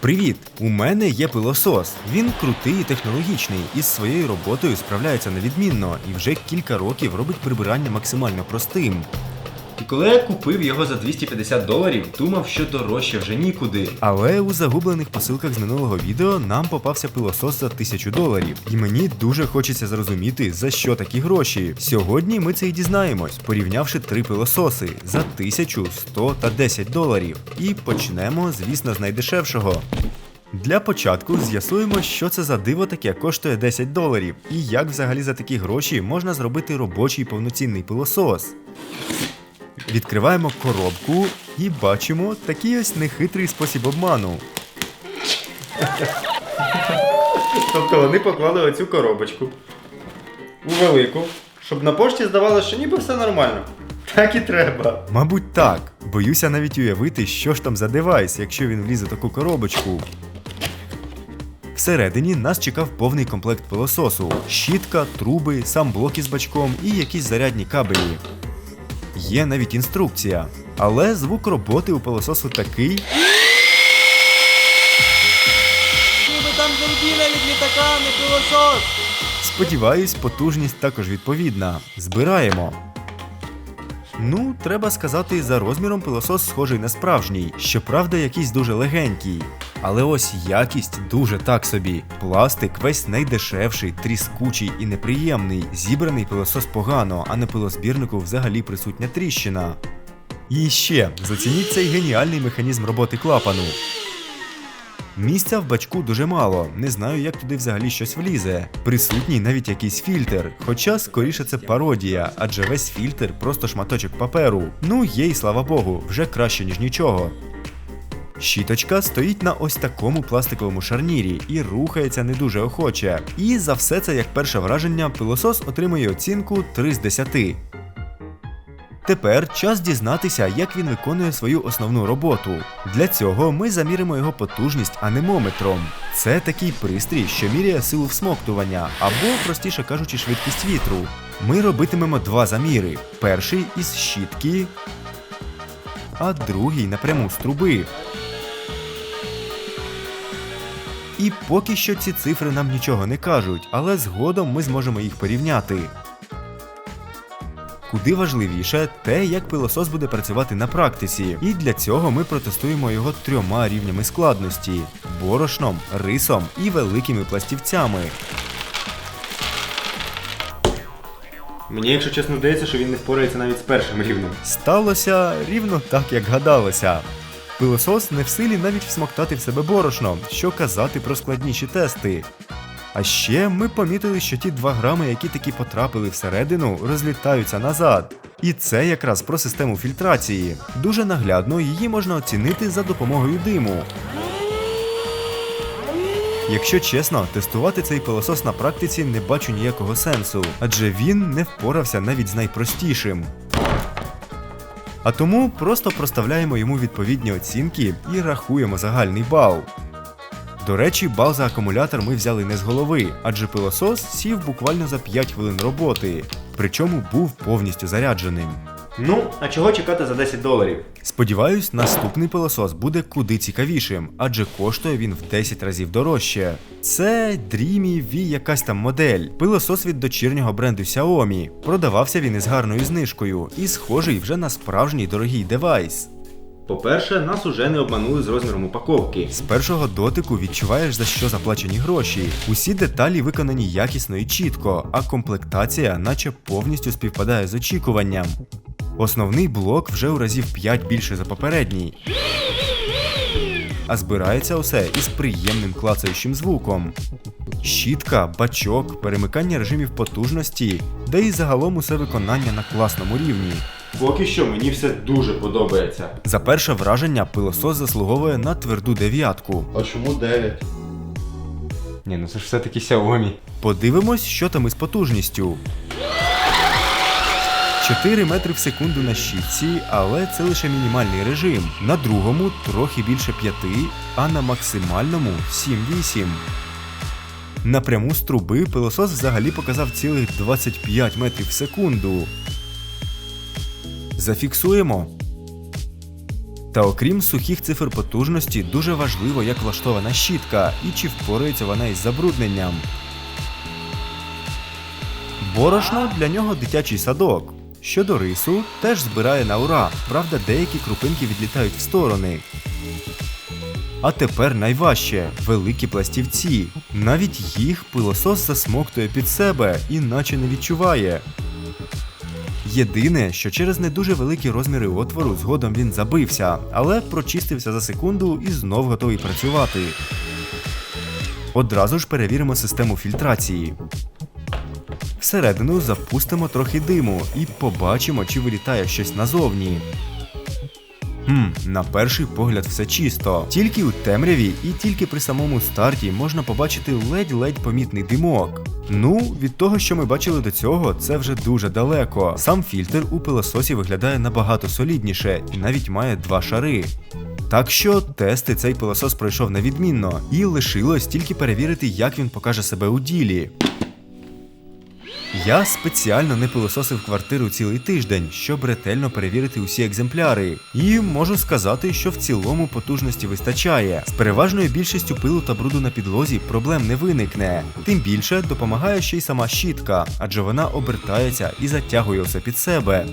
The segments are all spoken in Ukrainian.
Привіт! У мене є пилосос. Він крутий і технологічний, і з своєю роботою справляється невідмінно і вже кілька років робить прибирання максимально простим. І коли я купив його за 250 доларів, думав, що дорожче вже нікуди. Але у загублених посилках з минулого відео нам попався пилосос за 1000 доларів. І мені дуже хочеться зрозуміти, за що такі гроші. Сьогодні ми це і дізнаємось, порівнявши три пилососи за 1000, 100 та 10 доларів. І почнемо, звісно, з найдешевшого. Для початку з'ясуємо, що це за диво таке коштує 10 доларів, і як взагалі за такі гроші можна зробити робочий повноцінний пилосос. Відкриваємо коробку і бачимо такий ось нехитрий спосіб обману. Тобто вони поклали оцю коробочку у велику, щоб на пошті здавалося, що ніби все нормально. Так і треба. Мабуть, так. Боюся навіть уявити, що ж там за девайс, якщо він влізе в таку коробочку. Всередині нас чекав повний комплект пилососу: щітка, труби, сам блок із бачком і якісь зарядні кабелі. Є навіть інструкція. Але звук роботи у пилососу такий, там літака, не пилосос. сподіваюсь, потужність також відповідна. Збираємо. Ну, треба сказати, за розміром пилосос схожий на справжній, щоправда, якийсь дуже легенький. Але ось якість дуже так собі. Пластик весь найдешевший, тріскучий і неприємний. Зібраний пилосос погано, а на пилозбірнику взагалі присутня тріщина. І ще зацініть цей геніальний механізм роботи клапану. Місця в бачку дуже мало, не знаю, як туди взагалі щось влізе. Присутній навіть якийсь фільтр, хоча скоріше це пародія, адже весь фільтр просто шматочок паперу. Ну є й слава Богу, вже краще, ніж нічого. Щіточка стоїть на ось такому пластиковому шарнірі і рухається не дуже охоче. І за все це, як перше враження, пилосос отримує оцінку 3 з 10. Тепер час дізнатися, як він виконує свою основну роботу. Для цього ми заміримо його потужність анемометром. Це такий пристрій, що міряє силу всмоктування, або, простіше кажучи, швидкість вітру. Ми робитимемо два заміри: перший із щітки, а другий напряму з труби. І поки що ці цифри нам нічого не кажуть, але згодом ми зможемо їх порівняти. Куди важливіше те, як пилосос буде працювати на практиці, і для цього ми протестуємо його трьома рівнями складності: борошном, рисом і великими пластівцями. Мені, якщо чесно, здається, що він не впорається навіть з першим рівнем. Сталося рівно так, як гадалося. Пилосос не в силі навіть всмоктати в себе борошно, що казати про складніші тести. А ще ми помітили, що ті 2 грами, які таки потрапили всередину, розлітаються назад. І це якраз про систему фільтрації. Дуже наглядно її можна оцінити за допомогою диму. Якщо чесно, тестувати цей пилосос на практиці не бачу ніякого сенсу, адже він не впорався навіть з найпростішим. А тому просто проставляємо йому відповідні оцінки і рахуємо загальний бал. До речі, бал за акумулятор ми взяли не з голови, адже пилосос сів буквально за 5 хвилин роботи, причому був повністю зарядженим. Ну, а чого чекати за 10 доларів? Сподіваюсь, наступний пилосос буде куди цікавішим, адже коштує він в 10 разів дорожче. Це Dreamy V якась там модель, пилосос від дочірнього бренду Xiaomi. Продавався він із гарною знижкою і схожий вже на справжній дорогий девайс. По-перше, нас уже не обманули з розміром упаковки. З першого дотику відчуваєш за що заплачені гроші. Усі деталі виконані якісно і чітко, а комплектація наче повністю співпадає з очікуванням. Основний блок вже у разів 5 більше за попередній. А збирається усе із приємним клацаючим звуком. Щітка, бачок, перемикання режимів потужності, да і загалом усе виконання на класному рівні. Поки що мені все дуже подобається. За перше враження пилосос заслуговує на тверду дев'ятку. А чому 9? Ні, ну це ж все-таки Xiaomi. Подивимось, що там із потужністю. 4 метри в секунду на щітці, але це лише мінімальний режим. На другому трохи більше 5, а на максимальному 7-8. Напряму з труби пилосос взагалі показав цілих 25 метрів в секунду. Зафіксуємо. Та окрім сухих цифр потужності, дуже важливо, як влаштована щітка і чи впорається вона із забрудненням. Борошно для нього дитячий садок. Щодо рису, теж збирає на ура, правда, деякі крупинки відлітають в сторони. А тепер найважче великі пластівці. Навіть їх пилосос засмоктує під себе і наче не відчуває. Єдине, що через не дуже великі розміри отвору згодом він забився, але прочистився за секунду і знов готовий працювати. Одразу ж перевіримо систему фільтрації. Всередину запустимо трохи диму і побачимо, чи вилітає щось назовні. Хм, на перший погляд все чисто. Тільки у темряві і тільки при самому старті можна побачити ледь-ледь помітний димок. Ну, від того, що ми бачили до цього, це вже дуже далеко. Сам фільтр у пилососі виглядає набагато солідніше і навіть має два шари. Так що тести цей пилосос пройшов невідмінно, і лишилось тільки перевірити, як він покаже себе у ділі. Я спеціально не пилососив квартиру цілий тиждень, щоб ретельно перевірити усі екземпляри. І можу сказати, що в цілому потужності вистачає. З переважною більшістю пилу та бруду на підлозі проблем не виникне. Тим більше допомагає ще й сама щітка, адже вона обертається і затягує все під себе.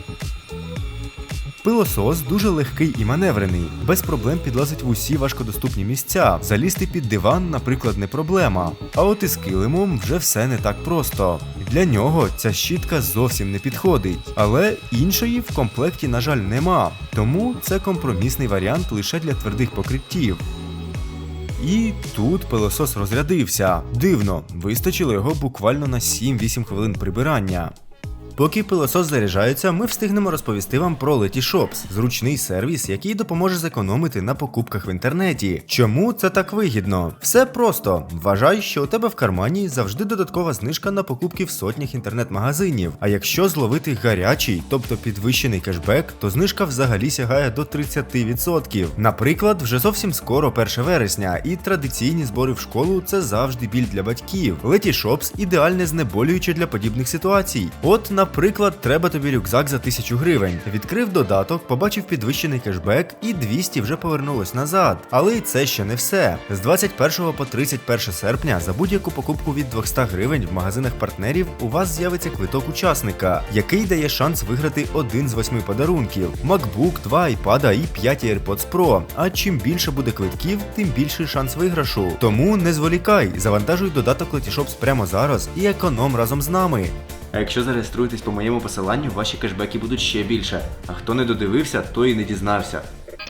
Пилосос дуже легкий і маневрений, без проблем підлазить в усі важкодоступні місця. Залізти під диван, наприклад, не проблема. А от із килимом вже все не так просто. Для нього ця щітка зовсім не підходить, але іншої в комплекті, на жаль, нема. Тому це компромісний варіант лише для твердих покриттів. І тут пилосос розрядився. Дивно, вистачило його буквально на 7-8 хвилин прибирання. Поки пилосос заряджається, ми встигнемо розповісти вам про Letyshops – зручний сервіс, який допоможе зекономити на покупках в інтернеті. Чому це так вигідно? Все просто. Вважай, що у тебе в кармані завжди додаткова знижка на покупки в сотнях інтернет-магазинів. А якщо зловити гарячий, тобто підвищений кешбек, то знижка взагалі сягає до 30%. Наприклад, вже зовсім скоро 1 вересня, і традиційні збори в школу це завжди біль для батьків. Letyshops – ідеальне знеболююче для подібних ситуацій. От, наприклад, треба тобі рюкзак за 1000 гривень. Відкрив додаток, побачив підвищений кешбек і 200 вже повернулось назад. Але і це ще не все. З 21 по 31 серпня за будь-яку покупку від 200 гривень в магазинах партнерів у вас з'явиться квиток учасника, який дає шанс виграти один з восьми подарунків: MacBook, 2 iPad і 5 AirPods Pro. А чим більше буде квитків, тим більший шанс виграшу. Тому не зволікай, завантажуй додаток Letyshops прямо зараз і економ разом з нами. А якщо зареєструєтесь по моєму посиланню, ваші кешбеки будуть ще більше. А хто не додивився, той і не дізнався.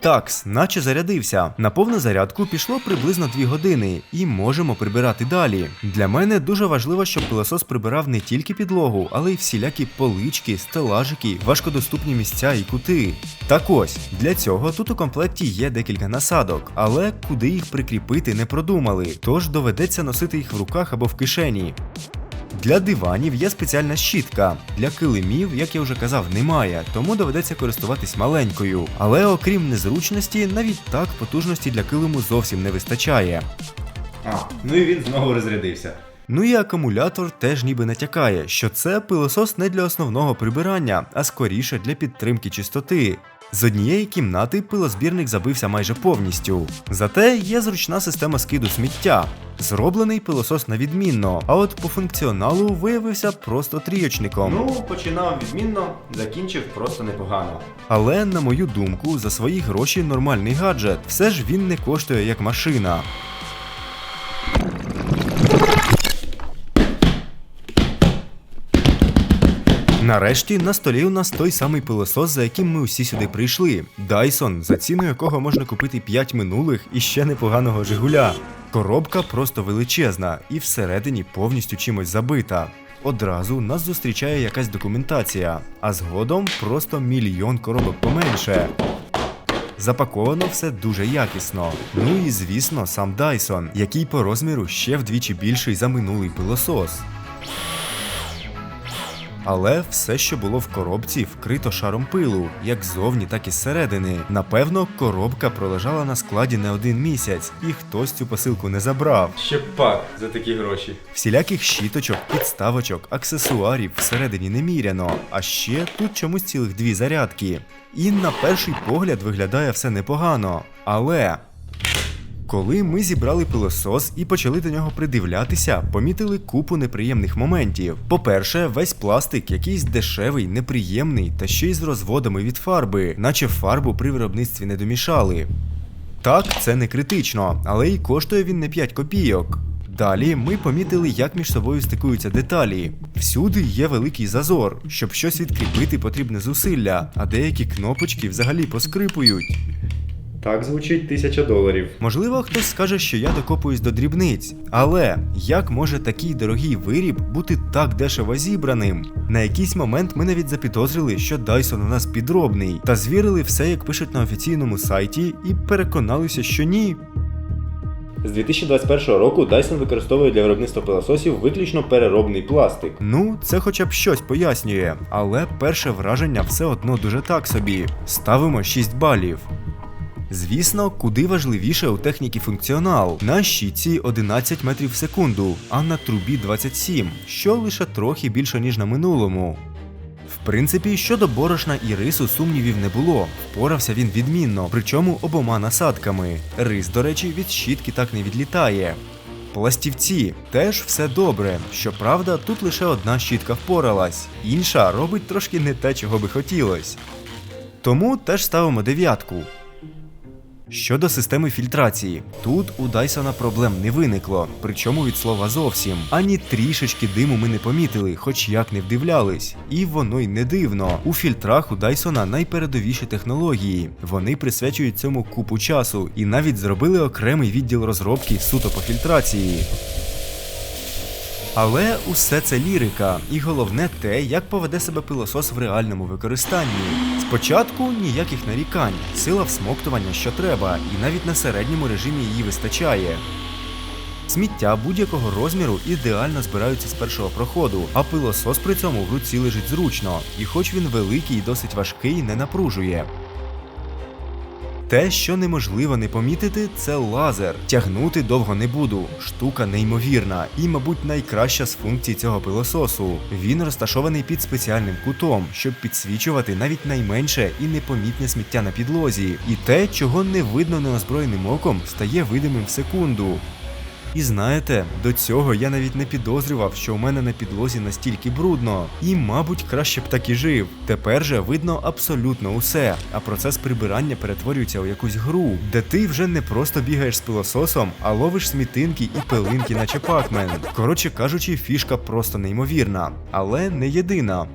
Такс, наче зарядився. На повну зарядку пішло приблизно 2 години, і можемо прибирати далі. Для мене дуже важливо, щоб пилосос прибирав не тільки підлогу, але й всілякі полички, стелажики, важкодоступні місця і кути. Так ось, для цього тут у комплекті є декілька насадок, але куди їх прикріпити не продумали, тож доведеться носити їх в руках або в кишені. Для диванів є спеціальна щітка. Для килимів, як я вже казав, немає, тому доведеться користуватись маленькою. Але окрім незручності, навіть так потужності для килиму зовсім не вистачає. А, ну і він знову розрядився. Ну і акумулятор теж ніби натякає, що це пилосос не для основного прибирання, а скоріше для підтримки чистоти. З однієї кімнати пилозбірник забився майже повністю. Зате є зручна система скиду сміття. Зроблений пилосос на відмінно, а от по функціоналу виявився просто трійочником. Ну, починав відмінно, закінчив просто непогано. Але, на мою думку, за свої гроші нормальний гаджет. Все ж він не коштує як машина. Нарешті на столі у нас той самий пилосос, за яким ми усі сюди прийшли. Dyson, за ціною якого можна купити 5 минулих і ще непоганого Жигуля. Коробка просто величезна і всередині повністю чимось забита. Одразу нас зустрічає якась документація, а згодом просто мільйон коробок поменше. Запаковано все дуже якісно. Ну і звісно, сам Dyson, який по розміру ще вдвічі більший за минулий пилосос. Але все, що було в коробці, вкрито шаром пилу, як ззовні, так і зсередини. Напевно, коробка пролежала на складі не один місяць, і хтось цю посилку не забрав. Ще пак за такі гроші. Всіляких щіточок, підставочок, аксесуарів всередині неміряно, а ще тут чомусь цілих дві зарядки. І на перший погляд виглядає все непогано. Але. Коли ми зібрали пилосос і почали до нього придивлятися, помітили купу неприємних моментів. По-перше, весь пластик якийсь дешевий, неприємний та ще й з розводами від фарби, наче фарбу при виробництві не домішали. Так, це не критично, але й коштує він не 5 копійок. Далі ми помітили, як між собою стикуються деталі. Всюди є великий зазор. Щоб щось відкріпити, потрібне зусилля, а деякі кнопочки взагалі поскрипують. Так звучить тисяча доларів. Можливо, хтось скаже, що я докопуюсь до дрібниць, але як може такий дорогий виріб бути так дешево зібраним? На якийсь момент ми навіть запідозрили, що Dyson у нас підробний, та звірили все, як пишуть на офіційному сайті, і переконалися, що ні. З 2021 року Dyson використовує для виробництва пилососів виключно переробний пластик. Ну, це хоча б щось пояснює, але перше враження все одно дуже так собі. Ставимо 6 балів. Звісно, куди важливіше у техніки функціонал. На щітці 11 метрів в секунду, а на трубі 27, що лише трохи більше, ніж на минулому. В принципі, щодо борошна і рису сумнівів не було. Впорався він відмінно, причому обома насадками. Рис, до речі, від щітки так не відлітає. Пластівці теж все добре. Щоправда, тут лише одна щітка впоралась, інша робить трошки не те, чого би хотілось. Тому теж ставимо дев'ятку. Щодо системи фільтрації, тут у Дайсона проблем не виникло, причому від слова зовсім. Ані трішечки диму ми не помітили, хоч як не вдивлялись. І воно й не дивно. У фільтрах у Дайсона найпередовіші технології. Вони присвячують цьому купу часу і навіть зробили окремий відділ розробки суто по фільтрації. Але усе це лірика, і головне те, як поведе себе пилосос в реальному використанні. Спочатку ніяких нарікань, сила всмоктування, що треба, і навіть на середньому режимі її вистачає. Сміття будь-якого розміру ідеально збираються з першого проходу, а пилосос при цьому в руці лежить зручно, і хоч він великий і досить важкий, не напружує. Те, що неможливо не помітити, це лазер. Тягнути довго не буду. Штука неймовірна і, мабуть, найкраща з функцій цього пилососу. Він розташований під спеціальним кутом, щоб підсвічувати навіть найменше і непомітне сміття на підлозі. І те, чого не видно неозброєним оком, стає видимим в секунду. І знаєте, до цього я навіть не підозрював, що у мене на підлозі настільки брудно. І, мабуть, краще б так і жив. Тепер же видно абсолютно усе, а процес прибирання перетворюється у якусь гру, де ти вже не просто бігаєш з пилососом, а ловиш смітинки і пилинки, наче пакмен. Коротше кажучи, фішка просто неймовірна, але не єдина.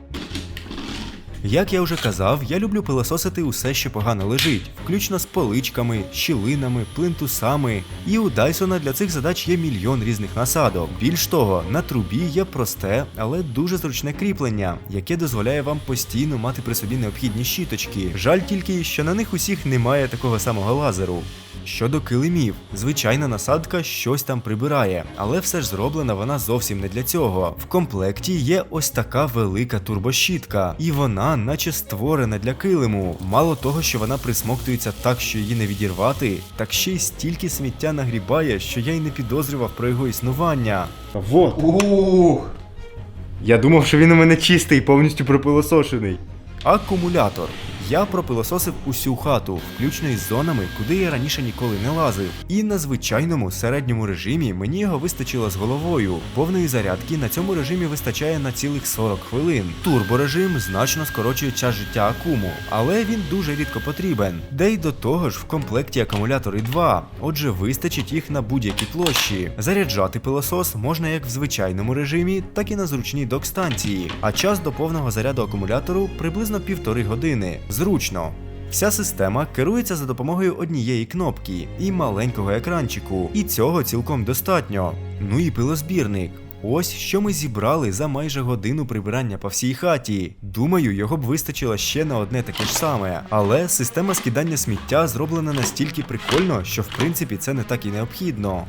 Як я вже казав, я люблю пилососити усе, що погано лежить, включно з поличками, щілинами, плинтусами. І у Дайсона для цих задач є мільйон різних насадок. Більш того, на трубі є просте, але дуже зручне кріплення, яке дозволяє вам постійно мати при собі необхідні щіточки. Жаль тільки, що на них усіх немає такого самого лазеру. Щодо килимів, звичайна насадка щось там прибирає, але все ж зроблена вона зовсім не для цього. В комплекті є ось така велика турбощітка, і вона, наче створена для килиму. Мало того, що вона присмоктується так, що її не відірвати, так ще й стільки сміття нагрібає, що я й не підозрював про його існування. Вот. Ух. Я думав, що він у мене чистий, повністю пропилосошений. Акумулятор. Я пропилососив усю хату, включно із зонами, куди я раніше ніколи не лазив. І на звичайному середньому режимі мені його вистачило з головою. Повної зарядки на цьому режимі вистачає на цілих 40 хвилин. Турборежим значно скорочує час життя акуму, але він дуже рідко потрібен. Де й до того ж в комплекті акумулятори 2, отже, вистачить їх на будь-які площі. Заряджати пилосос можна як в звичайному режимі, так і на зручній док-станції, а час до повного заряду акумулятору приблизно півтори години. Зручно. Вся система керується за допомогою однієї кнопки і маленького екранчику, і цього цілком достатньо. Ну і пилозбірник. Ось що ми зібрали за майже годину прибирання по всій хаті. Думаю, його б вистачило ще на одне таке ж саме. Але система скидання сміття зроблена настільки прикольно, що в принципі це не так і необхідно.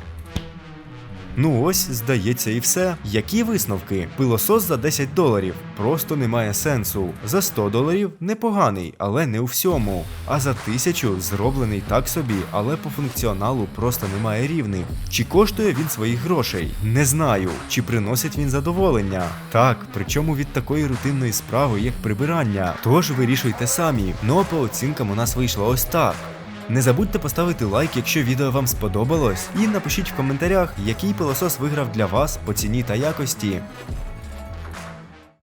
Ну ось, здається, і все. Які висновки? Пилосос за 10 доларів просто не має сенсу. За 100 доларів непоганий, але не у всьому. А за 1000 зроблений так собі, але по функціоналу просто немає рівних. Чи коштує він своїх грошей? Не знаю. Чи приносить він задоволення? Так, причому від такої рутинної справи, як прибирання. Тож вирішуйте самі. Ну а по оцінкам у нас вийшло ось так. Не забудьте поставити лайк, якщо відео вам сподобалось, і напишіть в коментарях, який пилосос виграв для вас по ціні та якості.